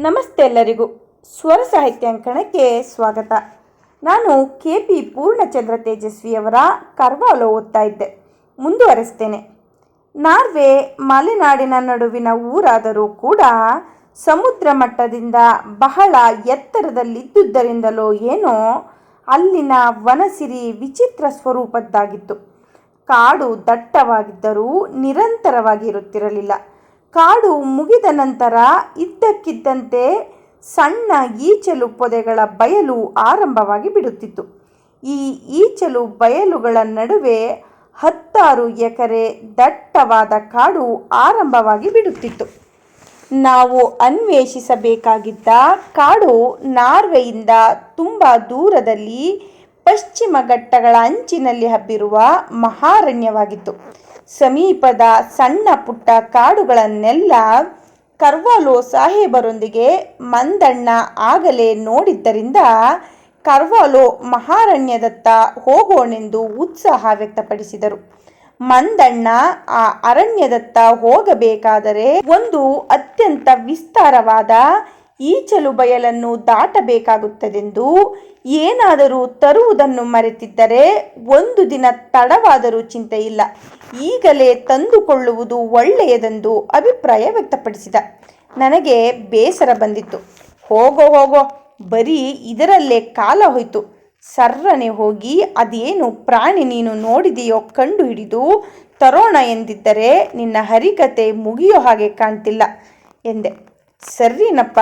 ನಮಸ್ತೆ ಎಲ್ಲರಿಗೂ. ಸ್ವರ ಸಾಹಿತ್ಯಾಂಕಣಕ್ಕೆ ಸ್ವಾಗತ. ನಾನು ಕೆ ಪಿ ಪೂರ್ಣಚಂದ್ರ ತೇಜಸ್ವಿಯವರ ಕರ್ವಾಲೋ ಓದ್ತಾ ಇದ್ದೆ. ಮುಂದುವರೆಸ್ತೇನೆ. ನಾರ್ವೆ, ಮಲೆನಾಡಿನ ನಡುವಿನ ಊರಾದರೂ ಕೂಡ ಸಮುದ್ರ ಮಟ್ಟದಿಂದ ಬಹಳ ಎತ್ತರದಲ್ಲಿದ್ದುದರಿಂದಲೋ ಏನೋ ಅಲ್ಲಿನ ವನಸಿರಿ ವಿಚಿತ್ರ ಸ್ವರೂಪದ್ದಾಗಿತ್ತು. ಕಾಡು ದಟ್ಟವಾಗಿದ್ದರೂ ನಿರಂತರವಾಗಿ ಇರುತ್ತಿರಲಿಲ್ಲ ಕಾಡು ಮುಗಿದ ನಂತರ ಇದ್ದಕ್ಕಿದ್ದಂತೆ ಸಣ್ಣ ಈಚಲು ಪೊದೆಗಳ ಬಯಲು ಆರಂಭವಾಗಿ ಬಿಡುತ್ತಿತ್ತು. ಈ ಈಚಲು ಬಯಲುಗಳ ನಡುವೆ ಹತ್ತಾರು ಎಕರೆ ದಟ್ಟವಾದ ಕಾಡು ಆರಂಭವಾಗಿ ಬಿಡುತ್ತಿತ್ತು. ನಾವು ಅನ್ವೇಷಿಸಬೇಕಾಗಿದ್ದ ಕಾಡು ನಾರ್ವೆಯಿಂದ ತುಂಬ ದೂರದಲ್ಲಿ ಪಶ್ಚಿಮ ಘಟ್ಟಗಳ ಅಂಚಿನಲ್ಲಿ ಹಬ್ಬಿರುವ ಮಹಾರಣ್ಯವಾಗಿತ್ತು. ಸಮೀಪದ ಸಣ್ಣ ಪುಟ್ಟ ಕಾಡುಗಳನ್ನೆಲ್ಲ ಕರ್ವಾಲೋ ಸಾಹೇಬರೊಂದಿಗೆ ಮಂದಣ್ಣ ಆಗಲೇ ನೋಡಿದ್ದರಿಂದ ಕರ್ವಾಲೋ ಮಹಾರಣ್ಯದತ್ತ ಹೋಗೋಣೆಂದು ಉತ್ಸಾಹ ವ್ಯಕ್ತಪಡಿಸಿದರು. ಮಂದಣ್ಣ ಆ ಅರಣ್ಯದತ್ತ ಹೋಗಬೇಕಾದರೆ ಒಂದು ಅತ್ಯಂತ ವಿಸ್ತಾರವಾದ ಈಚಲು ಬಯಲನ್ನು ದಾಟಬೇಕಾಗುತ್ತದೆಂದು ಏನಾದರೂ ತರುವುದನ್ನು ಮರೆತಿದ್ದರೆ ಒಂದು ದಿನ ತಡವಾದರೂ ಚಿಂತೆ ಇಲ್ಲ ಈಗಲೇ ತಂದುಕೊಳ್ಳುವುದು ಒಳ್ಳೆಯದೆಂದು ಅಭಿಪ್ರಾಯ ವ್ಯಕ್ತಪಡಿಸಿದ. ನನಗೆ ಬೇಸರ ಬಂದಿತ್ತು. ಹೋಗೋ ಹೋಗೋ, ಬರೀ ಇದರಲ್ಲೇ ಕಾಲ ಹೋಯಿತು. ಸರ್ರನೆ ಹೋಗಿ ಅದೇನು ಪ್ರಾಣಿ ನೀನು ನೋಡಿದೆಯೋ ಕಂಡು ಹಿಡಿದು ತರೋಣ ಎಂದಿದ್ದರೆ ನಿನ್ನ ಹರಿಕತೆ ಮುಗಿಯೋ ಹಾಗೆ ಕಾಣ್ತಿಲ್ಲ ಎಂದೆ. ಸರಿನಪ್ಪ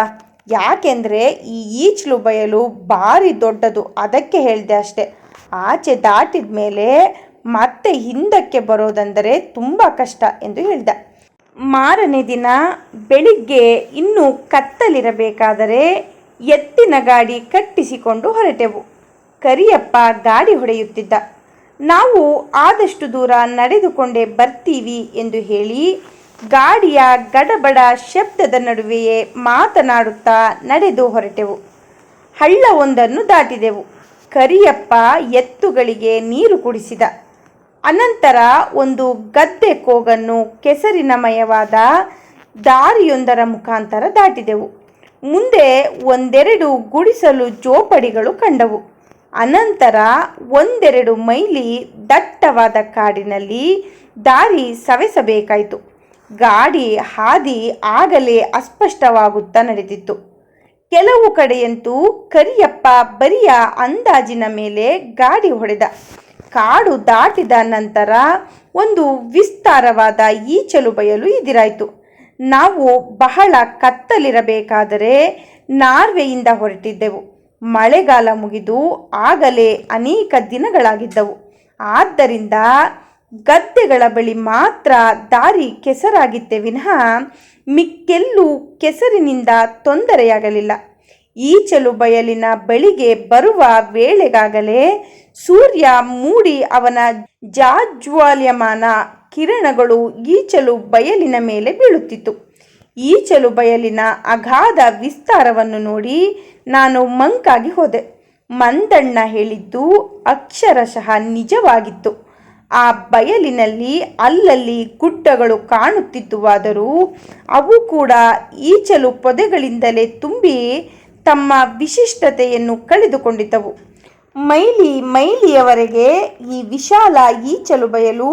ಯಾಕೆಂದರೆ ಈ ಈಚಲು ಬಯಲು ಭಾರಿ ದೊಡ್ಡದು, ಅದಕ್ಕೆ ಹೇಳಿದೆ ಅಷ್ಟೆ. ಆಚೆ ದಾಟಿದ ಮೇಲೆ ಮತ್ತೆ ಹಿಂದಕ್ಕೆ ಬರೋದಂದರೆ ತುಂಬ ಕಷ್ಟ ಎಂದು ಹೇಳಿದ. ಮಾರನೇ ದಿನ ಬೆಳಿಗ್ಗೆ ಇನ್ನೂ ಕತ್ತಲಿರಬೇಕಾದರೆ ಎತ್ತಿನ ಗಾಡಿ ಕಟ್ಟಿಸಿಕೊಂಡು ಹೊರಟೆವು. ಕರಿಯಪ್ಪ ಗಾಡಿ ಹೊಡೆಯುತ್ತಿದ್ದ. ನಾವು ಆದಷ್ಟು ದೂರ ನಡೆದುಕೊಂಡೇ ಬರ್ತೀವಿ ಎಂದು ಹೇಳಿ ಗಾಡಿಯ ಗಡಬಡ ಶಬ್ದದ ನಡುವೆಯೇ ಮಾತನಾಡುತ್ತಾ ನಡೆದು ಹೊರಟೆವು. ಹಳ್ಳವೊಂದನ್ನು ದಾಟಿದೆವು. ಕರಿಯಪ್ಪ ಎತ್ತುಗಳಿಗೆ ನೀರು ಕುಡಿಸಿದ. ಅನಂತರ ಒಂದು ಗದ್ದೆ ಕೋಗನ್ನು ಕೆಸರಿನಮಯವಾದ ದಾರಿಯೊಂದರ ಮುಖಾಂತರ ದಾಟಿದೆವು. ಮುಂದೆ ಒಂದೆರಡು ಗುಡಿಸಲು ಜೋಪಡಿಗಳು ಕಂಡವು. ಅನಂತರ ಒಂದೆರಡು ಮೈಲಿ ದಟ್ಟವಾದ ಕಾಡಿನಲ್ಲಿ ದಾರಿ ಸವೆಸಬೇಕಾಯಿತು. ಗಾಡಿ ಹಾದಿ ಆಗಲೇ ಅಸ್ಪಷ್ಟವಾಗುತ್ತಾ ನಡೆದಿತ್ತು. ಕೆಲವು ಕಡೆಯಂತೂ ಕರಿಯಪ್ಪ ಬರಿಯ ಅಂದಾಜಿನ ಮೇಲೆ ಗಾಡಿ ಹೊಡೆದ. ಕಾಡು ದಾಟಿದ ನಂತರ ಒಂದು ವಿಸ್ತಾರವಾದ ಈಚಲು ಬಯಲು ಇದಿರಾಯಿತು ನಾವು ಬಹಳ ಕತ್ತಲಿರಬೇಕಾದರೆ ನಾರ್ವೆಯಿಂದ ಹೊರಟಿದ್ದೆವು. ಮಳೆಗಾಲ ಮುಗಿದು ಆಗಲೇ ಅನೇಕ ದಿನಗಳಾಗಿದ್ದವು. ಆದ್ದರಿಂದ ಗದ್ದೆಗಳ ಬಳಿ ಮಾತ್ರ ದಾರಿ ಕೆಸರಾಗಿತ್ತೆ ವಿನಃ ಮಿಕ್ಕೆಲ್ಲೂ ಕೆಸರಿನಿಂದ ತೊಂದರೆಯಾಗಲಿಲ್ಲ. ಈಚಲು ಬಯಲಿನ ಬಳಿಗೆ ಬರುವ ವೇಳೆಗಾಗಲೇ ಸೂರ್ಯ ಮೂಡಿ ಅವನ ಜಾಜ್ವಾಲ್ಯಮಾನ ಕಿರಣಗಳು ಈಚಲು ಬಯಲಿನ ಮೇಲೆ ಬೀಳುತ್ತಿತ್ತು. ಈಚಲು ಬಯಲಿನ ಅಗಾಧ ವಿಸ್ತಾರವನ್ನು ನೋಡಿ ನಾನು ಮಂಕಾಗಿ ಹೋದೆ. ಮಂದಣ್ಣ ಹೇಳಿದ್ದು ಅಕ್ಷರಶಃ ನಿಜವಾಗಿತ್ತು. ಆ ಬಯಲಿನಲ್ಲಿ ಅಲ್ಲಲ್ಲಿ ಗುಡ್ಡಗಳು ಕಾಣುತ್ತಿದ್ದುವಾದರೂ ಅವು ಕೂಡ ಈಚಲು ಪೊದೆಗಳಿಂದಲೇ ತುಂಬಿ ತಮ್ಮ ವಿಶಿಷ್ಟತೆಯನ್ನು ಕಳೆದುಕೊಂಡಿದ್ದವು. ಮೈಲಿ ಮೈಲಿಯವರೆಗೆ ಈ ವಿಶಾಲ ಈಚಲು ಬಯಲು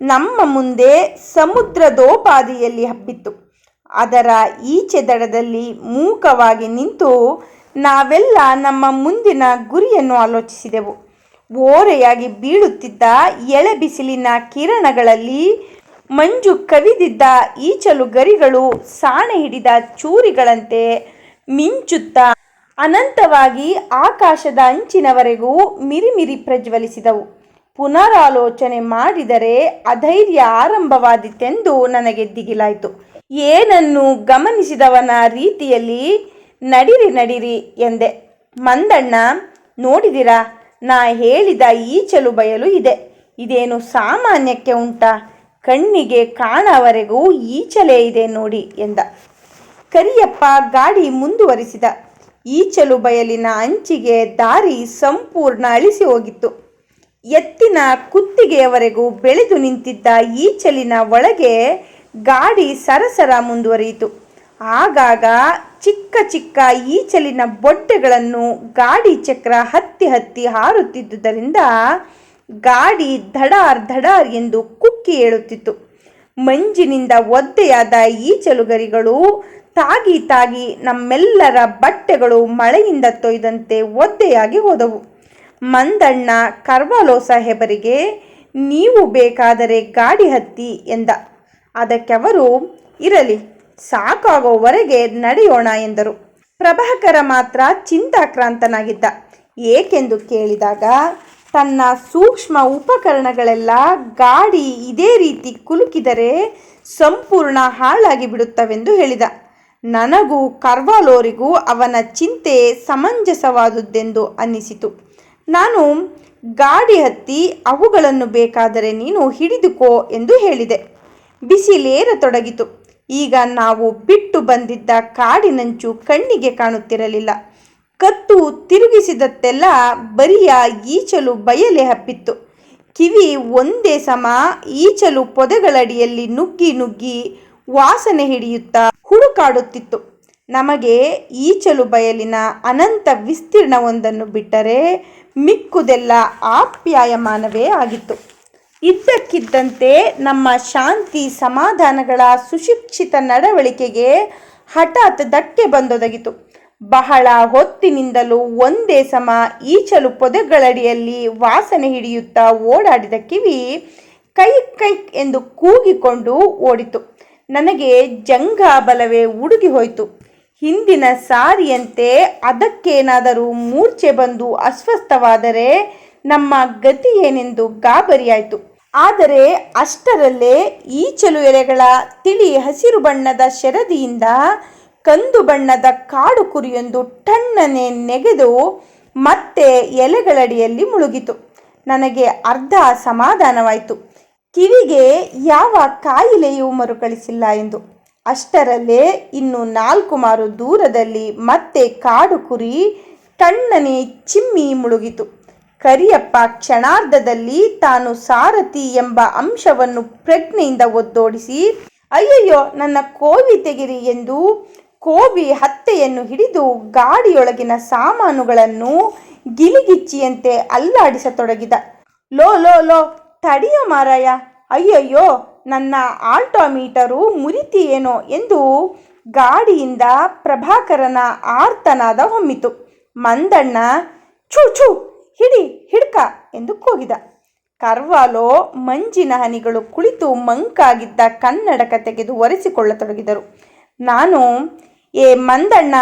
ನಮ್ಮ ಮುಂದೆ ಸಮುದ್ರದೋಪಾದಿಯಲ್ಲಿ ಹಬ್ಬಿತ್ತು. ಅದರ ಈಚೆ ದಡದಲ್ಲಿ ಮೂಕವಾಗಿ ನಿಂತು ನಾವೆಲ್ಲ ನಮ್ಮ ಮುಂದಿನ ಗುರಿಯನ್ನು ಆಲೋಚಿಸಿದೆವು. ಓರೆಯಾಗಿ ಬೀಳುತ್ತಿದ್ದ ಎಳೆ ಬಿಸಿಲಿನ ಕಿರಣಗಳಲ್ಲಿ ಮಂಜು ಕವಿದಿದ್ದ ಈಚಲು ಗರಿಗಳು ಸಾಣೆ ಹಿಡಿದ ಚೂರಿಗಳಂತೆ ಮಿಂಚುತ್ತಾ ಅನಂತವಾಗಿ ಆಕಾಶದ ಅಂಚಿನವರೆಗೂ ಮಿರಿಮಿರಿ ಪ್ರಜ್ವಲಿಸಿದವು. ಪುನರಾಲೋಚನೆ ಮಾಡಿದರೆ ಅಧೈರ್ಯ ಆರಂಭವಾದಿತೆಂದು ನನಗೆ ದಿಗಿಲಾಯಿತು. ಏನನ್ನು ಗಮನಿಸಿದವನ ರೀತಿಯಲ್ಲಿ ನಡಿರಿ ನಡಿರಿ ಎಂದೆ. ಮಂದಣ್ಣ, ನೋಡಿದಿರಾ? ನಾ ಹೇಳಿದ ಈಚಲು ಬಯಲು ಇದೆ. ಇದೇನು ಸಾಮಾನ್ಯಕ್ಕೆ ಉಂಟಾ? ಕಣ್ಣಿಗೆ ಕಾಣವರೆಗೂ ಈಚಲೇ ಇದೆ ನೋಡಿ ಎಂದ. ಕರಿಯಪ್ಪ ಗಾಡಿ ಮುಂದುವರಿಸಿದ. ಈಚಲು ಬಯಲಿನ ಅಂಚಿಗೆ ದಾರಿ ಸಂಪೂರ್ಣ ಅಳಿಸಿ ಹೋಗಿತ್ತು. ಎತ್ತಿನ ಕುತ್ತಿಗೆಯವರೆಗೂ ಬೆಳೆದು ನಿಂತಿದ್ದ ಈಚಲಿನ ಒಳಗೆ ಗಾಡಿ ಸರಸರ ಮುಂದುವರಿಯಿತು. ಆಗಾಗ ಚಿಕ್ಕ ಚಿಕ್ಕ ಈಚಲಿನ ಬೊಟ್ಟೆಗಳನ್ನು ಗಾಡಿ ಚಕ್ರ ಹತ್ತಿ ಹತ್ತಿ ಹಾರುತ್ತಿದ್ದುದರಿಂದ ಗಾಡಿ ಧಡಾರ್ ಧಡಾರ್ ಎಂದು ಕುಕ್ಕಿ ಹೇಳುತ್ತಿತ್ತು ಮಂಜಿನಿಂದ ಒದ್ದೆಯಾದ ಈಚಲುಗರಿಗಳು ತಾಗಿ ತಾಗಿ ನಮ್ಮೆಲ್ಲರ ಬಟ್ಟೆಗಳು ಮಳೆಯಿಂದ ತೊಯ್ದಂತೆ ಒದ್ದೆಯಾಗಿ ಹೋದವು. ಮಂದಣ್ಣ, ಕರ್ವಾಲೋ ಸಾಹೇಬರಿಗೆ, ನೀವು ಬೇಕಾದರೆ ಗಾಡಿ ಹತ್ತಿ ಎಂದ. ಅದಕ್ಕೆ ಅವರು, ಇರಲಿ. ಸಾಕಾಗೋವರೆಗೆ ನಡೆಯೋಣ ಎಂದರು. ಪ್ರಭಾಕರ ಮಾತ್ರ ಚಿಂತಾಕ್ರಾಂತನಾಗಿದ್ದ. ಏಕೆಂದು ಕೇಳಿದಾಗ, ತನ್ನ ಸೂಕ್ಷ್ಮ ಉಪಕರಣಗಳೆಲ್ಲ ಗಾಡಿ ಇದೇ ರೀತಿ ಕುಲುಕಿದರೆ ಸಂಪೂರ್ಣ ಹಾಳಾಗಿ ಬಿಡುತ್ತವೆಂದು ಹೇಳಿದ. ನನಗೂ ಕರ್ವಾಲೋರಿಗೂ ಅವನ ಚಿಂತೆ ಸಮಂಜಸವಾದುದೆಂದು ಅನ್ನಿಸಿತು. ನಾನು ಗಾಡಿ ಹತ್ತಿ ಅವುಗಳನ್ನು ಬೇಕಾದರೆ ನೀನು ಹಿಡಿದುಕೋ ಎಂದು ಹೇಳಿದೆ. ಬಿಸಿಲೇರತೊಡಗಿತು ಈಗ ನಾವು ಬಿಟ್ಟು ಬಂದಿದ್ದ ಕಾಡಿನಂಚು ಕಣ್ಣಿಗೆ ಕಾಣುತ್ತಿರಲಿಲ್ಲ. ಕತ್ತು ತಿರುಗಿಸಿದತ್ತೆಲ್ಲ ಬರಿಯ ಈಚಲು ಬಯಲೆ ಹಬ್ಬಿತ್ತು. ಕಿವಿ ಒಂದೇ ಸಮ ಈಚಲು ಪೊದೆಗಳಡಿಯಲ್ಲಿ ನುಗ್ಗಿ ನುಗ್ಗಿ ವಾಸನೆ ಹಿಡಿಯುತ್ತಾ ಹುಡುಕಾಡುತ್ತಿತ್ತು. ನಮಗೆ ಈಚಲು ಬಯಲಿನ ಅನಂತ ವಿಸ್ತೀರ್ಣವೊಂದನ್ನು ಬಿಟ್ಟರೆ ಮಿಕ್ಕುದೆಲ್ಲ ಆಪ್ಯಾಯಮಾನವೇ ಆಗಿತ್ತು. ಇದ್ದಕ್ಕಿದ್ದಂತೆ ನಮ್ಮ ಶಾಂತಿ ಸಮಾಧಾನಗಳ ಸುಶಿಕ್ಷಿತ ನಡವಳಿಕೆಗೆ ಹಠಾತ್ ಧಕ್ಕೆ ಬಂದೊದಗಿತು. ಬಹಳ ಹೊತ್ತಿನಿಂದಲೂ ಒಂದೇ ಸಮ ಈಚಲು ಪೊದೆಗಳಡಿಯಲ್ಲಿ ವಾಸನೆ ಹಿಡಿಯುತ್ತಾ ಓಡಾಡಿದ ಕಿವಿ ಕೈ ಕೈ ಎಂದು ಕೂಗಿಕೊಂಡು ಓಡಿತು. ನನಗೆ ಜಂಘಾಬಲವೇ ಉಡುಗಿ ಹೋಯಿತು. ಹಿಂದಿನ ಸಾರಿಯಂತೆ ಅದಕ್ಕೇನಾದರೂ ಮೂರ್ಛೆ ಬಂದು ಅಸ್ವಸ್ಥವಾದರೆ ನಮ್ಮ ಗತಿ ಏನೆಂದು ಗಾಬರಿಯಾಯಿತು. ಆದರೆ ಅಷ್ಟರಲ್ಲೇ ಈಚಲು ಎಲೆಗಳ ತಿಳಿ ಹಸಿರು ಬಣ್ಣದ ಶರದಿಯಿಂದ ಕಂದು ಬಣ್ಣದ ಕಾಡು ಕುರಿಯೊಂದು ಟಣ್ಣನೆ ನೆಗೆದು ಮತ್ತೆ ಎಲೆಗಳಡಿಯಲ್ಲಿ ಮುಳುಗಿತು. ನನಗೆ ಅರ್ಧ ಸಮಾಧಾನವಾಯಿತು. ಕಿವಿಗೆ ಯಾವ ಕಾಯಿಲೆಯೂ ಮರುಕಳಿಸಿಲ್ಲ ಎಂದು. ಅಷ್ಟರಲ್ಲೇ ಇನ್ನು ನಾಲ್ಕು ಮಾರು ದೂರದಲ್ಲಿ ಮತ್ತೆ ಕಾಡು ಕುರಿ ಟಣ್ಣನೆ ಚಿಮ್ಮಿ ಮುಳುಗಿತು. ಕರಿಯಪ್ಪ ಕ್ಷಣಾರ್ಧದಲ್ಲಿ ತಾನು ಸಾರಥಿ ಎಂಬ ಅಂಶವನ್ನು ಪ್ರಜ್ಞೆಯಿಂದ ಒದ್ದೋಡಿಸಿ, ಅಯ್ಯಯ್ಯೋ, ನನ್ನ ಕೋವಿ ತೆಗಿರಿ ಎಂದು ಕೋವಿ ಹತ್ತೆಯನ್ನು ಹಿಡಿದು ಗಾಡಿಯೊಳಗಿನ ಸಾಮಾನುಗಳನ್ನು ಗಿಲಿಗಿಚ್ಚಿಯಂತೆ ಅಲ್ಲಾಡಿಸತೊಡಗಿದ. ಲೋ ಲೋ ಲೋ, ತಡಿಯೋ ಮಾರಾಯ, ಅಯ್ಯಯ್ಯೋ, ನನ್ನ ಆಲ್ಟೋಮೀಟರು ಮುರಿತಿಯೇನೋ ಎಂದು ಗಾಡಿಯಿಂದ ಪ್ರಭಾಕರನ ಆರ್ತನಾದ ಹೊಮ್ಮಿತು. ಮಂದಣ್ಣ, ಛೂ ಛೂ ಹಿಡಿ ಹಿಡ್ಕ ಎಂದು ಕೂಗಿದ. ಕರ್ವಾಲೋ ಮಂಜಿನ ಹನಿಗಳು ಕುಳಿತು ಮಂಕಾಗಿದ್ದ ಕನ್ನಡಕ ತೆಗೆದು ಒರೆಸಿಕೊಳ್ಳತೊಡಗಿದರು. ನಾನು, ಏ ಮಂದಣ್ಣ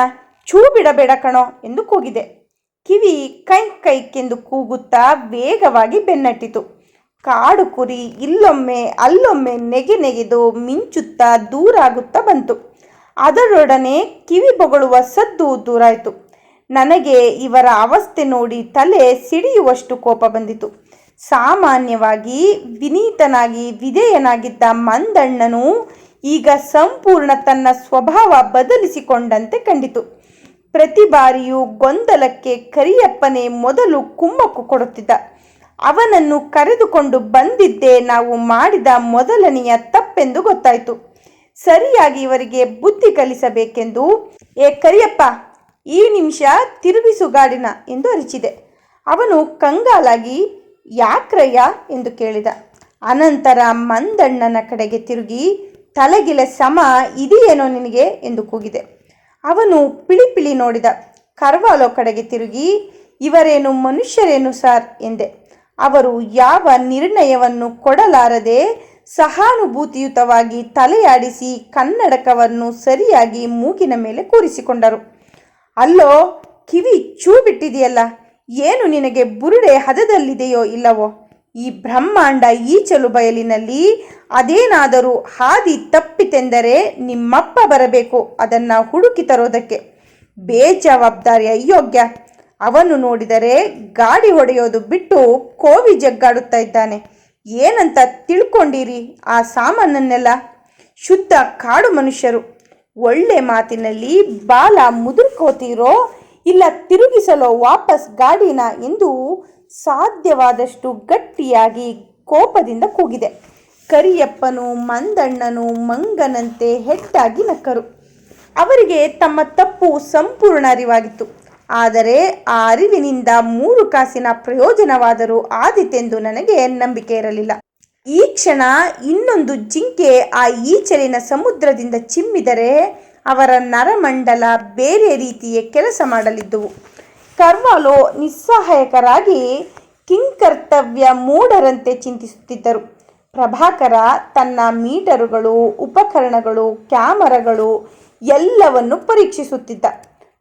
ಚೂ ಬಿಡಬೇಡ ಕಣೋ ಎಂದು ಕೂಗಿದೆ. ಕಿವಿ ಕೈ ಕೈಕೆಂದು ಕೂಗುತ್ತಾ ವೇಗವಾಗಿ ಬೆನ್ನಟ್ಟಿತು. ಕಾಡು ಕುರಿ ಇಲ್ಲೊಮ್ಮೆ ಅಲ್ಲೊಮ್ಮೆ ನೆಗೆ ನೆಗೆದು ಮಿಂಚುತ್ತಾ ದೂರಾಗುತ್ತಾ ಬಂತು. ಅದರೊಡನೆ ಕಿವಿ ಬೊಗಳುವ ಸದ್ದು ದೂರಾಯಿತು. ನನಗೆ ಇವರ ಅವಸ್ಥೆ ನೋಡಿ ತಲೆ ಸಿಡಿಯುವಷ್ಟು ಕೋಪ ಬಂದಿತು. ಸಾಮಾನ್ಯವಾಗಿ ವಿನೀತನಾಗಿ ವಿಧೇಯನಾಗಿದ್ದ ಮಂದಣ್ಣನು ಈಗ ಸಂಪೂರ್ಣ ತನ್ನ ಸ್ವಭಾವ ಬದಲಿಸಿಕೊಂಡಂತೆ ಕಂಡಿತು. ಪ್ರತಿ ಬಾರಿಯೂ ಗೊಂದಲಕ್ಕೆ ಕರಿಯಪ್ಪನೇ ಮೊದಲು ಕುಮ್ಮಕ್ಕು ಕೊಡುತ್ತಿದ್ದ. ಅವನನ್ನು ಕರೆದುಕೊಂಡು ಬಂದಿದ್ದೇ ನಾವು ಮಾಡಿದ ಮೊದಲನೆಯ ತಪ್ಪೆಂದು ಗೊತ್ತಾಯಿತು. ಸರಿಯಾಗಿ ಇವರಿಗೆ ಬುದ್ಧಿ ಕಲಿಸಬೇಕೆಂದು, ಏ ಕರಿಯಪ್ಪ ಈ ನಿಮಿಷ ತಿರುಗಿಸು ಗಾಡಿನ ಎಂದು ಅರಿಚಿದೆ. ಅವನು ಕಂಗಾಲಾಗಿ, ಯಾಕ್ರಯ್ಯ? ಎಂದು ಕೇಳಿದ. ಅನಂತರ ಮಂದಣ್ಣನ ಕಡೆಗೆ ತಿರುಗಿ, ತಲೆಗಿಲ ಸಮ ಇದೆಯೇನೋ ನಿನಗೆ? ಎಂದು ಕೂಗಿದೆ. ಅವನು ಪಿಳಿ ಪಿಳಿ ನೋಡಿದ. ಕರ್ವಾಲೋ ಕಡೆಗೆ ತಿರುಗಿ, ಇವರೇನು ಮನುಷ್ಯರೇನು ಸಾರ್? ಎಂದೆ. ಅವರು, ಯಾವ ನಿರ್ಣಯವನ್ನು ಕೊಡಲಾರದೆ ಸಹಾನುಭೂತಿಯುತವಾಗಿ ತಲೆಯಾಡಿಸಿ ಕನ್ನಡಕವನ್ನು ಸರಿಯಾಗಿ ಮೂಗಿನ ಮೇಲೆ ಕೂರಿಸಿಕೊಂಡರು. ಅಲ್ಲೋ, ಕಿವಿ ಚೂ ಬಿಟ್ಟಿದೆಯಲ್ಲ ಏನು ನಿನಗೆ ಬುರುಡೆ ಹದದಲ್ಲಿದೆಯೋ ಇಲ್ಲವೋ? ಈ ಬ್ರಹ್ಮಾಂಡ ಈಚಲು ಬಯಲಿನಲ್ಲಿ ಅದೇನಾದರೂ ಹಾದಿ ತಪ್ಪಿತೆಂದರೆ ನಿಮ್ಮಪ್ಪ ಬರಬೇಕು ಅದನ್ನು ಹುಡುಕಿ ತರೋದಕ್ಕೆ. ಬೇಜವಾಬ್ದಾರಿ, ಅಯೋಗ್ಯ. ಅವನು ನೋಡಿದರೆ ಗಾಡಿ ಹೊಡೆಯೋದು ಬಿಟ್ಟು ಕೋವಿ ಜಗ್ಗಾಡುತ್ತಾ ಇದ್ದಾನೆ. ಏನಂತ ತಿಳ್ಕೊಂಡಿರಿ ಆ ಸಾಮಾನನ್ನೆಲ್ಲ? ಶುದ್ಧ ಕಾಡು ಮನುಷ್ಯರು. ಒಳ್ಳೆ ಮಾತಿನಲ್ಲಿ, ಬಾಲ ಮುದುರ್ಕೋತೀರೋ ಇಲ್ಲ ತಿರುಗಿಸಲೋ ವಾಪಸ್ ಗಾಡಿನ ಎಂದು ಸಾಧ್ಯವಾದಷ್ಟು ಗಟ್ಟಿಯಾಗಿ ಕೋಪದಿಂದ ಕೂಗಿದೆ. ಕರಿಯಪ್ಪನು, ಮಂದಣ್ಣನು ಮಂಗನಂತೆ ಹೆಟ್ಟಾಗಿ ನಕ್ಕರು. ಅವರಿಗೆ ತಮ್ಮ ತಪ್ಪು ಸಂಪೂರ್ಣ ಅರಿವಾಗಿತ್ತು. ಆದರೆ ಆ ಅರಿವಿನಿಂದ ಮೂರು ಕಾಸಿನ ಪ್ರಯೋಜನವಾದರೂ ಆದಿತೆಂದು ನನಗೆ ನಂಬಿಕೆ ಇರಲಿಲ್ಲ. ಈ ಕ್ಷಣ ಇನ್ನೊಂದು ಜಿಂಕೆ ಆ ಈಚಲಿನ ಸಮುದ್ರದಿಂದ ಚಿಮ್ಮಿದರೆ ಅವರ ನರಮಂಡಲ ಬೇರೆ ರೀತಿಯ ಕೆಲಸ ಮಾಡಲಿದ್ದುವು. ಕರ್ವಾಲೋ ನಿಸ್ಸಹಾಯಕರಾಗಿ ಕಿಂಕರ್ತವ್ಯ ಮೂಢರಂತೆ ಚಿಂತಿಸುತ್ತಿದ್ದರು. ಪ್ರಭಾಕರ ತನ್ನ ಮೀಟರುಗಳು, ಉಪಕರಣಗಳು, ಕ್ಯಾಮರಾಗಳು ಎಲ್ಲವನ್ನು ಪರೀಕ್ಷಿಸುತ್ತಿದ್ದ.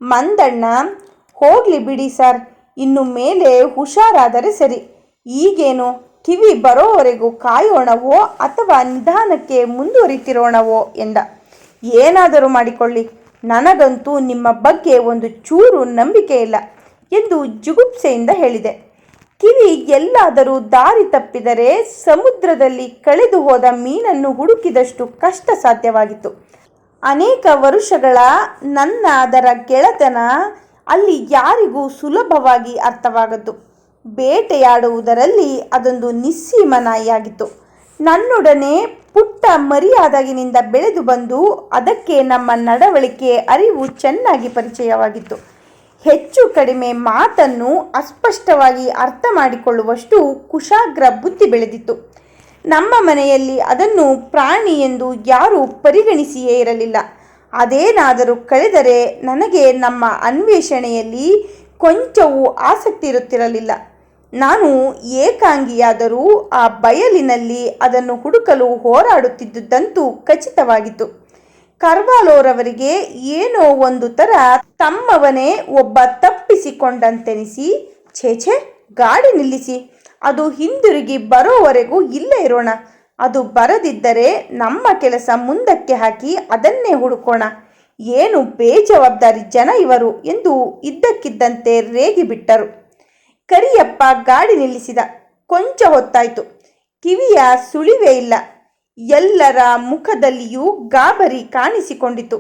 ಮಂದಣ್ಣ, ಹೋಗ್ಲಿ ಬಿಡಿ ಸರ್, ಇನ್ನು ಮೇಲೆ ಹುಷಾರಾದರೆ ಸರಿ. ಈಗೇನು? ಕಿವಿ ಬರೋವರೆಗೂ ಕಾಯೋಣವೋ ಅಥವಾ ನಿಧಾನಕ್ಕೆ ಮುಂದುವರಿತಿರೋಣವೋ ಎಂದ. ಏನಾದರೂ ಮಾಡಿಕೊಳ್ಳಿ. ನನಗಂತೂ ನಿಮ್ಮ ಬಗ್ಗೆ ಒಂದು ಚೂರು ನಂಬಿಕೆ ಇಲ್ಲ ಎಂದು ಜುಗುಪ್ಸೆಯಿಂದ ಹೇಳಿದೆ. ಕಿವಿ ಎಲ್ಲಾದರೂ ದಾರಿ ತಪ್ಪಿದರೆ ಸಮುದ್ರದಲ್ಲಿ ಕಳೆದು ಹೋದ ಮೀನನ್ನು ಹುಡುಕಿದಷ್ಟು ಕಷ್ಟ ಸಾಧ್ಯವಾಗಿತ್ತು. ಅನೇಕ ವರುಷಗಳ ನನ್ನ ಅದರ ಗೆಳೆತನ ಅಲ್ಲಿ ಯಾರಿಗೂ ಸುಲಭವಾಗಿ ಅರ್ಥವಾಗದ್ದು. ಬೇಟೆಯಾಡುವುದರಲ್ಲಿ ಅದೊಂದು ನಿಸ್ಸೀಮ ನಾಯಿಯಾಗಿತ್ತು ನನ್ನೊಡನೆ ಪುಟ್ಟ ಮರಿಯಾದಾಗಿನಿಂದ ಬೆಳೆದು ಬಂದು ಅದಕ್ಕೆ ನಮ್ಮ ನಡವಳಿಕೆ, ಅರಿವು ಚೆನ್ನಾಗಿ ಪರಿಚಯವಾಗಿತ್ತು. ಹೆಚ್ಚು ಕಡಿಮೆ ಮಾತನ್ನು ಅಸ್ಪಷ್ಟವಾಗಿ ಅರ್ಥ ಮಾಡಿಕೊಳ್ಳುವಷ್ಟು ಕುಶಾಗ್ರ ಬುದ್ಧಿ ಬೆಳೆದಿತ್ತು. ನಮ್ಮ ಮನೆಯಲ್ಲಿ ಅದನ್ನು ಪ್ರಾಣಿ ಎಂದು ಯಾರೂ ಪರಿಗಣಿಸಿಯೇ ಇರಲಿಲ್ಲ. ಅದೇನಾದರೂ ಕಳೆದರೆ ನನಗೆ ನಮ್ಮ ಅನ್ವೇಷಣೆಯಲ್ಲಿ ಕೊಂಚವೂ ಆಸಕ್ತಿ ಇರುತ್ತಿರಲಿಲ್ಲ. ನಾನು ಏಕಾಂಗಿಯಾದರೂ ಆ ಬಯಲಿನಲ್ಲಿ ಅದನ್ನು ಹುಡುಕಲು ಹೋರಾಡುತ್ತಿದ್ದುದಂತೂ ಖಚಿತವಾಗಿತ್ತು. ಕರ್ವಾಲೋರವರಿಗೆ ಏನೋ ಒಂದು ಥರ ತಮ್ಮವನೇ ಒಬ್ಬ ತಪ್ಪಿಸಿಕೊಂಡಂತೆನಿಸಿ ಛೇಛೆ ಗಾಡಿ ನಿಲ್ಲಿಸಿ, ಅದು ಹಿಂದಿರುಗಿ ಬರೋವರೆಗೂ ಇಲ್ಲೇ ಇರೋಣ. ಅದು ಬರದಿದ್ದರೆ ನಮ್ಮ ಕೆಲಸ ಮುಂದಕ್ಕೆ ಹಾಕಿ ಅದನ್ನೇ ಹುಡುಕೋಣ. ಏನು ಬೇಜವಾಬ್ದಾರಿ ಜನ ಇವರು ಎಂದು ಇದ್ದಕ್ಕಿದ್ದಂತೆ ರೇಗಿಬಿಟ್ಟರು. ಕರಿಯಪ್ಪ ಗಾಡಿ ನಿಲ್ಲಿಸಿದ. ಕೊಂಚ ಹೊತ್ತಾಯಿತು. ಕಿವಿಯ ಸುಳಿವೇ ಇಲ್ಲ. ಎಲ್ಲರ ಮುಖದಲ್ಲಿಯೂ ಗಾಬರಿ ಕಾಣಿಸಿಕೊಂಡಿತು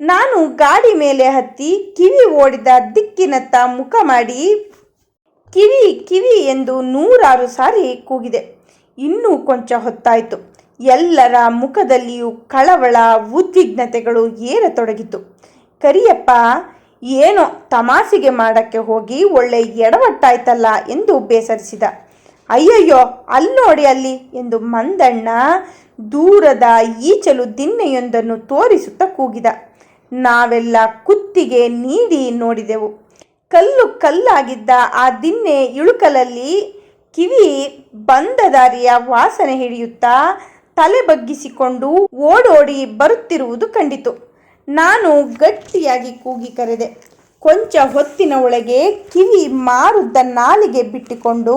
ನಾನು ಗಾಡಿ ಮೇಲೆ ಹತ್ತಿ ಕಿವಿ ಓಡಿದ ದಿಕ್ಕಿನತ್ತ ಮುಖ ಮಾಡಿ, ಕಿವಿ ಕಿವಿ ಎಂದು ನೂರಾರು ಸಾರಿ ಕೂಗಿದೆ. ಇನ್ನೂ ಕೊಂಚ ಹೊತ್ತಾಯಿತು. ಎಲ್ಲರ ಮುಖದಲ್ಲಿಯೂ ಕಳವಳ, ಉದ್ವಿಗ್ನತೆಗಳು ಏರತೊಡಗಿತು ಕರಿಯಪ್ಪ ಏನೋ ತಮಾಸಿಗೆ ಮಾಡಕ್ಕೆ ಹೋಗಿ ಒಳ್ಳೆ ಎಡವಟ್ಟಾಯ್ತಲ್ಲ ಎಂದು ಬೇಸರಿಸಿದ. ಅಯ್ಯಯ್ಯೋ ಅಲ್ಲಿ ನೋಡಿ ಅಲ್ಲಿ ಎಂದು ಮಂದಣ್ಣ ದೂರದ ಈಚಲು ದಿನ್ನೆಯೊಂದನ್ನು ತೋರಿಸುತ್ತಾ ಕೂಗಿದ. ನಾವೆಲ್ಲ ಕುತ್ತಿಗೆ ನೀಡಿ ನೋಡಿದೆವು. ಕಲ್ಲು ಕಲ್ಲಾಗಿದ್ದ ಆ ದಿನ್ನೆ ಇಳುಕಲಲ್ಲಿ ಕಿವಿ ಬಂದ ದಾರಿಯ ವಾಸನೆ ಹಿಡಿಯುತ್ತಾ ತಲೆ ಬಗ್ಗಿಸಿಕೊಂಡು ಓಡೋಡಿ ಬರುತ್ತಿರುವುದು ಕಂಡಿತು. ನಾನು ಗಟ್ಟಿಯಾಗಿ ಕೂಗಿ ಕರೆದೆ. ಕೊಂಚ ಹೊತ್ತಿನ ಒಳಗೆ ಕಿವಿ ಮಾರುದ್ದ ನಾಲಿಗೆ ಬಿಟ್ಟುಕೊಂಡು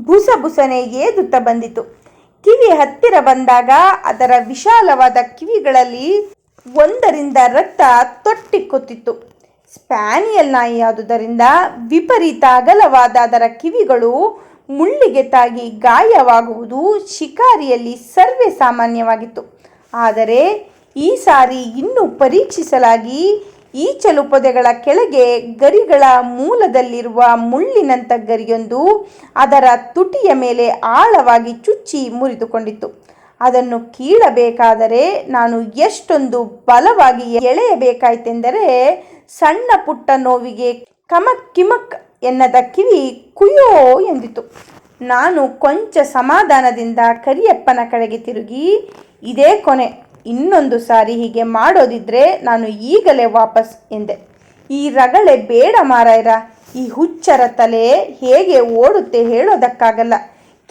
ಬುಸಬುಸನೆ ಏದುತ್ತ ಬಂದಿತು. ಕಿವಿ ಹತ್ತಿರ ಬಂದಾಗ ಅದರ ವಿಶಾಲವಾದ ಕಿವಿಗಳಲ್ಲಿ ಒಂದರಿಂದ ರಕ್ತ ತೊಟ್ಟಿಕ್ಕುತ್ತಿತ್ತು ಸ್ಪ್ಯಾನಿಯಲ್ ನಾಯಿಯಾದುದರಿಂದ ವಿಪರೀತ ಅಗಲವಾದ ಅದರ ಕಿವಿಗಳು ಮುಳ್ಳಿಗೆ ತಾಗಿ ಗಾಯವಾಗುವುದು ಶಿಕಾರಿಯಲ್ಲಿ ಸರ್ವೇ ಸಾಮಾನ್ಯವಾಗಿತ್ತು. ಆದರೆ ಈ ಸಾರಿ ಇನ್ನೂ ಪರೀಕ್ಷಿಸಲಾಗಿ ಈಚಲು ಪೊದೆಗಳ ಕೆಳಗೆ ಗರಿಗಳ ಮೂಲದಲ್ಲಿರುವ ಮುಳ್ಳಿನಂಥ ಗರಿಯೊಂದು ಅದರ ತುಟಿಯ ಮೇಲೆ ಆಳವಾಗಿ ಚುಚ್ಚಿ ಮುರಿದುಕೊಂಡಿತ್ತು. ಅದನ್ನು ಕೀಳಬೇಕಾದರೆ ನಾನು ಎಷ್ಟೊಂದು ಬಲವಾಗಿ ಎಳೆಯಬೇಕಾಯ್ತೆಂದರೆ ಸಣ್ಣ ಪುಟ್ಟ ನೋವಿಗೆ ಕಮಕ್ ಕಿಮಕ್ ಎನ್ನದ ಕಿವಿ ಕುಯೋ ಎಂದಿತು. ನಾನು ಕೊಂಚ ಸಮಾಧಾನದಿಂದ ಕರಿಯಪ್ಪನ ಕಡೆಗೆ ತಿರುಗಿ, ಇದೇ ಕೊನೆ. ಇನ್ನೊಂದು ಸಾರಿ ಹೀಗೆ ಮಾಡೋದಿದ್ರೆ ನಾನು ಈಗಲೇ ವಾಪಸ್ ಎಂದೆ. ಈ ರಗಳೆ ಬೇಡ ಮಾರಾಯರ, ಈ ಹುಚ್ಚರ ತಲೆ ಹೇಗೆ ಓಡುತ್ತೆ ಹೇಳೋದಕ್ಕಾಗಲ್ಲ.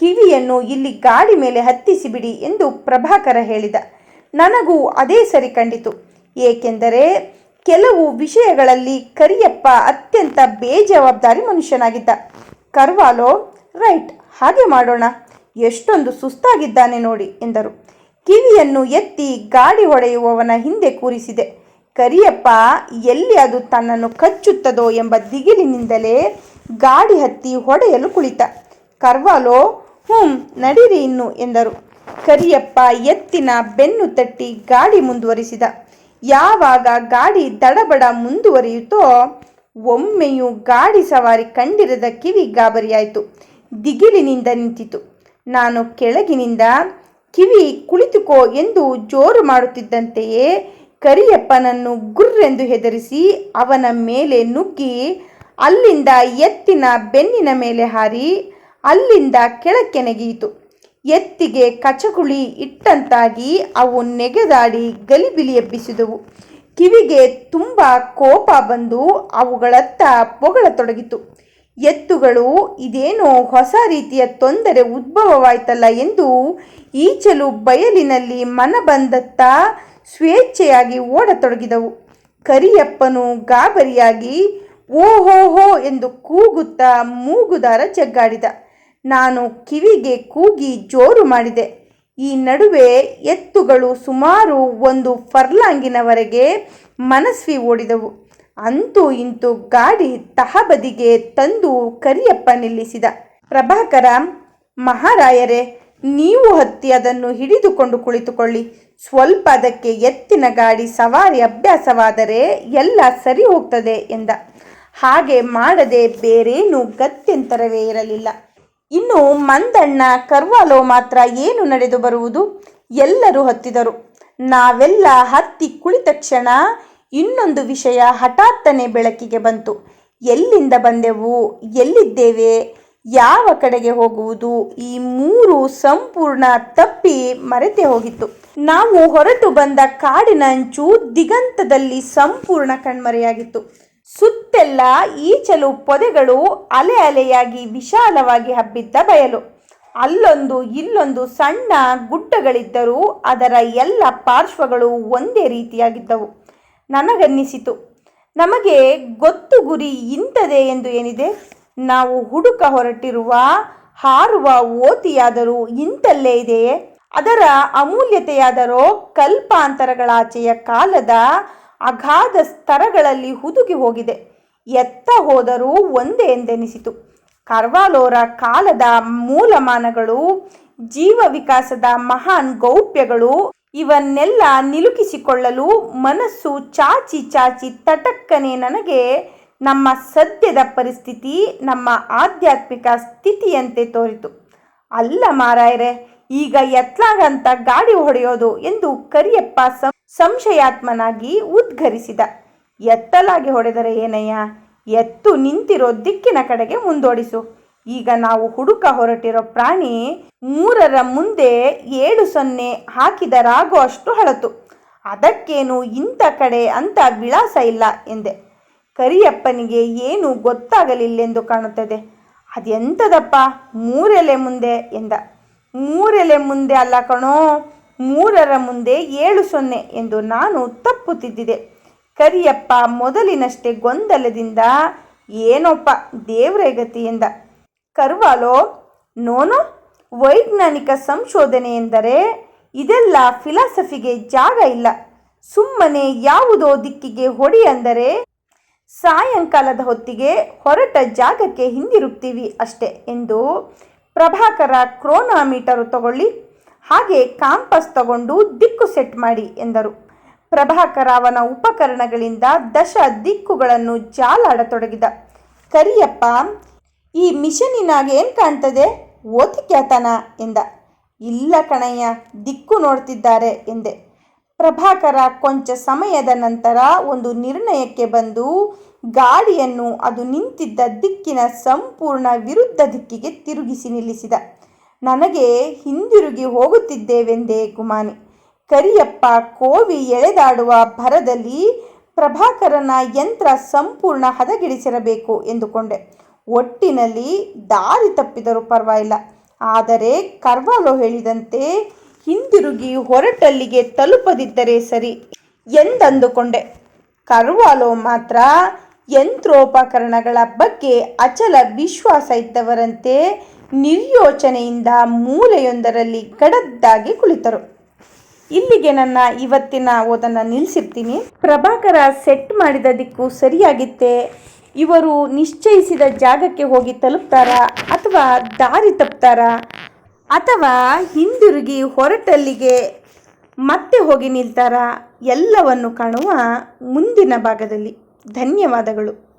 ಕಿವಿಯನ್ನು ಇಲ್ಲಿ ಗಾಡಿ ಮೇಲೆ ಹತ್ತಿಸಿಬಿಡಿ ಎಂದು ಪ್ರಭಾಕರ ಹೇಳಿದ. ನನಗೂ ಅದೇ ಸರಿ ಕಂಡಿತು. ಏಕೆಂದರೆ ಕೆಲವು ವಿಷಯಗಳಲ್ಲಿ ಕರಿಯಪ್ಪ ಅತ್ಯಂತ ಬೇಜವಾಬ್ದಾರಿ ಮನುಷ್ಯನಾಗಿದ್ದ. ಕರ್ವಾಲೋ, ರೈಟ್, ಹಾಗೆ ಮಾಡೋಣ. ಎಷ್ಟೊಂದು ಸುಸ್ತಾಗಿದ್ದಾನೆ ನೋಡಿ, ಎಂದರು. ಕಿವಿಯನ್ನು ಎತ್ತಿ ಗಾಡಿ ಹೊಡೆಯುವವನ ಹಿಂದೆ ಕೂರಿಸಿದೆ. ಕರಿಯಪ್ಪ, ಎಲ್ಲಿ ಅದು ತನ್ನನ್ನು ಕಚ್ಚುತ್ತದೋ ಎಂಬ ದಿಗಿಲಿನಿಂದಲೇ ಗಾಡಿ ಹತ್ತಿ ಹೊಡೆಯಲು ಕುಳಿತ. ಕರ್ವಾಲೋ ಹ್ಞೂ ನಡೀರಿ ಇನ್ನು ಎಂದರು. ಕರಿಯಪ್ಪ ಎತ್ತಿನ ಬೆನ್ನು ತಟ್ಟಿ ಗಾಡಿ ಮುಂದುವರಿಸಿದ. ಯಾವಾಗ ಗಾಡಿ ದಡಬಡ ಮುಂದುವರಿಯುತ್ತೋ, ಒಮ್ಮೆಯೂ ಗಾಡಿ ಸವಾರಿ ಕಂಡಿರದ ಕಿವಿ ಗಾಬರಿಯಾಯಿತು. ದಿಗಿಲಿನಿಂದ ನಿಂತಿತು. ನಾನು ಕೆಳಗಿನಿಂದ ಕಿವಿ ಕುಳಿತುಕೋ ಎಂದು ಜೋರು ಮಾಡುತ್ತಿದ್ದಂತೆಯೇ ಕರಿಯಪ್ಪನನ್ನು ಗುರ್ರೆಂದು ಹೆದರಿಸಿ ಅವನ ಮೇಲೆ ನುಗ್ಗಿ ಅಲ್ಲಿಂದ ಎತ್ತಿನ ಬೆನ್ನಿನ ಮೇಲೆ ಹಾರಿ ಅಲ್ಲಿಂದ ಕೆಳಕ್ಕೆ ನೆಗೆಯಿತು ಎತ್ತಿಗೆ ಕಚಗುಳಿ ಇಟ್ಟಂತಾಗಿ ಅವು ನೆಗೆದಾಡಿ ಗಲಿಬಿಲಿ ಎಬ್ಬಿಸಿದವು. ಕಿವಿಗೆ ತುಂಬ ಕೋಪ ಬಂದು ಅವುಗಳತ್ತ ಪೊಗಳತೊಡಗಿತು. ಎತ್ತುಗಳು, ಇದೇನೋ ಹೊಸ ರೀತಿಯ ತೊಂದರೆ ಉದ್ಭವವಾಯ್ತಲ್ಲ ಎಂದು ಈಚಲು ಬಯಲಿನಲ್ಲಿ ಮನ ಬಂದತ್ತ ಸ್ವೇಚ್ಛೆಯಾಗಿ ಓಡತೊಡಗಿದವು. ಕರಿಯಪ್ಪನು ಗಾಬರಿಯಾಗಿ ಓಹೋಹೋ ಎಂದು ಕೂಗುತ್ತಾ ಮೂಗುದಾರ ಜಗ್ಗಾಡಿದ. ನಾನು ಕಿವಿಗೆ ಕೂಗಿ ಜೋರು ಮಾಡಿದೆ. ಈ ನಡುವೆ ಎತ್ತುಗಳು ಸುಮಾರು ಒಂದು ಫರ್ಲಾಂಗಿನವರೆಗೆ ಮನಸ್ವಿ ಓಡಿದವು. ಅಂತೂ ಇಂತೂ ಗಾಡಿ ತಹಬದಿಗೆ ತಂದು ಕರಿಯಪ್ಪ ನಿಲ್ಲಿಸಿದ. ಪ್ರಭಾಕರ, ಮಹಾರಾಯರೇ, ನೀವು ಹತ್ತಿ ಅದನ್ನು ಹಿಡಿದುಕೊಂಡು ಕುಳಿತುಕೊಳ್ಳಿ. ಸ್ವಲ್ಪ ಅದಕ್ಕೆ ಎತ್ತಿನ ಗಾಡಿ ಸವಾರಿ ಅಭ್ಯಾಸವಾದರೆ ಎಲ್ಲ ಸರಿ ಹೋಗ್ತದೆ ಎಂದ. ಹಾಗೆ ಮಾಡದೆ ಬೇರೇನೂ ಗತ್ಯಂತರವೇ ಇರಲಿಲ್ಲ. ಇನ್ನು ಮಂದಣ್ಣ, ಕರ್ವಾಲೋ ಮಾತ್ರ ಏನು ನಡೆದು ಬರುವುದು? ಎಲ್ಲರೂ ಹತ್ತಿದರು. ನಾವೆಲ್ಲ ಹತ್ತಿ ಕುಳಿತ ಕ್ಷಣ ಇನ್ನೊಂದು ವಿಷಯ ಹಠಾತ್ತನೆ ಬೆಳಕಿಗೆ ಬಂತು. ಎಲ್ಲಿಂದ ಬಂದೆವು? ಎಲ್ಲಿದ್ದೇವೆ? ಯಾವ ಕಡೆಗೆ ಹೋಗುವುದು? ಈ ಮೂರು ಸಂಪೂರ್ಣ ತಪ್ಪಿ ಮರೆತೇ ಹೋಗಿತ್ತು. ನಾವು ಹೊರಟು ಬಂದ ಕಾಡಿನ ಅಂಚು ದಿಗಂತದಲ್ಲಿ ಸಂಪೂರ್ಣ ಕಣ್ಮರೆಯಾಗಿತ್ತು. ಸುತ್ತೆಲ್ಲ ಈಚಲು ಪೊದೆಗಳು ಅಲೆ ಅಲೆಯಾಗಿ ವಿಶಾಲವಾಗಿ ಹಬ್ಬಿದ್ದ ಬಯಲು. ಅಲ್ಲೊಂದು ಇಲ್ಲೊಂದು ಸಣ್ಣ ಗುಡ್ಡಗಳಿದ್ದರೂ ಅದರ ಎಲ್ಲ ಪಾರ್ಶ್ವಗಳು ಒಂದೇ ರೀತಿಯಾಗಿದ್ದವು. ನನಗನ್ನಿಸಿತು. ನಮಗೆ ಗೊತ್ತು ಗುರಿ ಇಂಥದೇ ಎಂದು ಏನಿದೆ? ನಾವು ಹುಡುಕ ಹೊರಟಿರುವ, ಹಾರುವ ಓತಿಯಾದರೂ ಇಂತಲ್ಲೇ ಇದೆಯೇ? ಅದರ ಅಮೂಲ್ಯತೆಯಾದರೋ ಕಲ್ಪಾಂತರಗಳಾಚೆಯ ಕಾಲದ ಅಗಾಧ ಸ್ತರಗಳಲ್ಲಿ ಹುದುಗಿ ಹೋಗಿದೆ. ಎತ್ತ ಹೋದರೂ ಒಂದೇ ಎಂದೆನಿಸಿತು. ಕರ್ವಾಲೋರ ಕಾಲದ ಮೂಲಮಾನಗಳು, ಜೀವ ವಿಕಾಸದ ಮಹಾನ್ ಗೌಪ್ಯಗಳು ಇವನ್ನೆಲ್ಲ ನಿಲುಕಿಸಿಕೊಳ್ಳಲು ಮನಸ್ಸು ಚಾಚಿ ಚಾಚಿ ತಟಕ್ಕನೆ ನನಗೆ ನಮ್ಮ ಸದ್ಯದ ಪರಿಸ್ಥಿತಿ, ನಮ್ಮ ಆಧ್ಯಾತ್ಮಿಕ ಸ್ಥಿತಿಯಂತೆ ತೋರಿತು. ಅಲ್ಲ ಮಾರಾಯರೆ, ಈಗ ಎತ್ಲಾಗಂತ ಗಾಡಿ ಹೊಡೆಯೋದು ಎಂದು ಕರಿಯಪ್ಪ ಸಂಶಯಾತ್ಮನಾಗಿ ಉದ್ಘರಿಸಿದ. ಎತ್ತಲಾಗಿ ಹೊಡೆದರೆ ಏನಯ್ಯ? ಎತ್ತು ನಿಂತಿರೋ ದಿಕ್ಕಿನ ಕಡೆಗೆ ಮುಂದೋಡಿಸು. ಈಗ ನಾವು ಹುಡುಕ ಹೊರಟಿರೋ ಪ್ರಾಣಿ ಮೂರರ ಮುಂದೆ ಏಳು ಸೊನ್ನೆ ಹಾಕಿದರಾಗೋ ಅಷ್ಟು ಹಳತು ಅದಕ್ಕೇನು ಇಂಥ ಕಡೆ ಅಂತ ವಿಳಾಸ ಇಲ್ಲ ಎಂದೆ. ಕರಿಯಪ್ಪನಿಗೆ ಏನು ಗೊತ್ತಾಗಲಿಲ್ಲೆಂದು ಕಾಣುತ್ತದೆ. ಅದೆಂಥದಪ್ಪ ಮೂರೆಲೆ ಮುಂದೆ ಎಂದ. ಮೂರೆಲೆ ಮುಂದೆ ಅಲ್ಲ ಕಣೋ, ಮೂರರ ಮುಂದೆ ಏಳು ಸೊನ್ನೆ ಎಂದು ನಾನು ತಪ್ಪುತ್ತಿದ್ದಿದೆ. ಕರಿಯಪ್ಪ ಮೊದಲಿನಷ್ಟೇ ಗೊಂದಲದಿಂದ, ಏನೋಪ್ಪ ದೇವ್ರೇ ಗತಿ ಎಂದ. ಕರ್ವಾಲೋ, ನೋನು, ವೈಜ್ಞಾನಿಕ ಸಂಶೋಧನೆ ಎಂದರೆ ಇದೆಲ್ಲ ಫಿಲಾಸಫಿಗೆ ಜಾಗ ಇಲ್ಲ. ಸುಮ್ಮನೆ ಯಾವುದೋ ದಿಕ್ಕಿಗೆ ಹೊಡಿ ಅಂದರೆ ಸಾಯಂಕಾಲದ ಹೊತ್ತಿಗೆ ಹೊರಟ ಜಾಗಕ್ಕೆ ಹಿಂದಿರುಗ್ತೀವಿ ಅಷ್ಟೆ ಎಂದು ಪ್ರಭಾಕರ ಕ್ರೋನಾಮೀಟರು ತಗೊಳ್ಳಿ, ಹಾಗೆ ಕಾಂಪಸ್ ತಗೊಂಡು ದಿಕ್ಕು ಸೆಟ್ ಮಾಡಿ ಎಂದರು. ಪ್ರಭಾಕರ ಅವನ ಉಪಕರಣಗಳಿಂದ ದಶ ದಿಕ್ಕುಗಳನ್ನು ಜಾಲಾಡತೊಡಗಿದ. ಕರಿಯಪ್ಪ ಈ ಮಿಷನಿನಾಗ ಏನು ಕಾಣ್ತದೆ? ಓತಿಕ್ಯಾತನ ಎಂದ. ಇಲ್ಲ ಕಣಯ್ಯ, ದಿಕ್ಕು ನೋಡ್ತಿದ್ದಾರೆ ಎಂದೆ. ಪ್ರಭಾಕರ ಕೊಂಚ ಸಮಯದ ನಂತರ ಒಂದು ನಿರ್ಣಯಕ್ಕೆ ಬಂದು ಗಾಡಿಯನ್ನು ಅದು ನಿಂತಿದ್ದ ದಿಕ್ಕಿನ ಸಂಪೂರ್ಣ ವಿರುದ್ಧ ದಿಕ್ಕಿಗೆ ತಿರುಗಿಸಿ ನಿಲ್ಲಿಸಿದ. ನನಗೆ ಹಿಂದಿರುಗಿ ಹೋಗುತ್ತಿದ್ದೇವೆಂದೇ ಗುಮಾನಿ. ಕರಿಯಪ್ಪ ಕೋವಿ ಎಳೆದಾಡುವ ಭರದಲ್ಲಿ ಪ್ರಭಾಕರನ ಯಂತ್ರ ಸಂಪೂರ್ಣ ಹದಗೆಡಿಸಿರಬೇಕು ಎಂದುಕೊಂಡೆ. ಒಟ್ಟಿನಲ್ಲಿ ದಾರಿ ತಪ್ಪಿದರೂ ಪರವಾಗಿಲ್ಲ. ಆದರೆ ಕರ್ವಾಲೋ ಹೇಳಿದಂತೆ ಹಿಂದಿರುಗಿ ಹೊರಟಲ್ಲಿಗೆ ತಲುಪದಿದ್ದರೆ ಸರಿ ಎಂದಂದುಕೊಂಡೆ. ಕರ್ವಾಲೋ ಮಾತ್ರ ಯಂತ್ರೋಪಕರಣಗಳ ಬಗ್ಗೆ ಅಚಲ ವಿಶ್ವಾಸ ಇದ್ದವರಂತೆ ನಿರ್ಯೋಚನೆಯಿಂದ ಮೂಲೆಯೊಂದರಲ್ಲಿ ಗಡದ್ದಾಗಿ ಕುಳಿತರು. ಇಲ್ಲಿಗೆ ನನ್ನ ಇವತ್ತಿನ ಓದನ್ನು ನಿಲ್ಲಿಸಿರ್ತೀನಿ. ಪ್ರಭಾಕರ ಸೆಟ್ ಮಾಡಿದ ದಿಕ್ಕು ಸರಿಯಾಗಿತ್ತೆ? ಇವರು ನಿಶ್ಚಯಿಸಿದ ಜಾಗಕ್ಕೆ ಹೋಗಿ ತಲುಪ್ತಾರಾ ಅಥವಾ ದಾರಿ ತಪ್ತಾರಾ? ಅಥವಾ ಹಿಂದಿರುಗಿ ಹೊರಟಲ್ಲಿಗೆ ಮತ್ತೆ ಹೋಗಿ ನಿಲ್ತಾರಾ? ಎಲ್ಲವನ್ನು ಕಾಣುವ ಮುಂದಿನ ಭಾಗದಲ್ಲಿ. ಧನ್ಯವಾದಗಳು.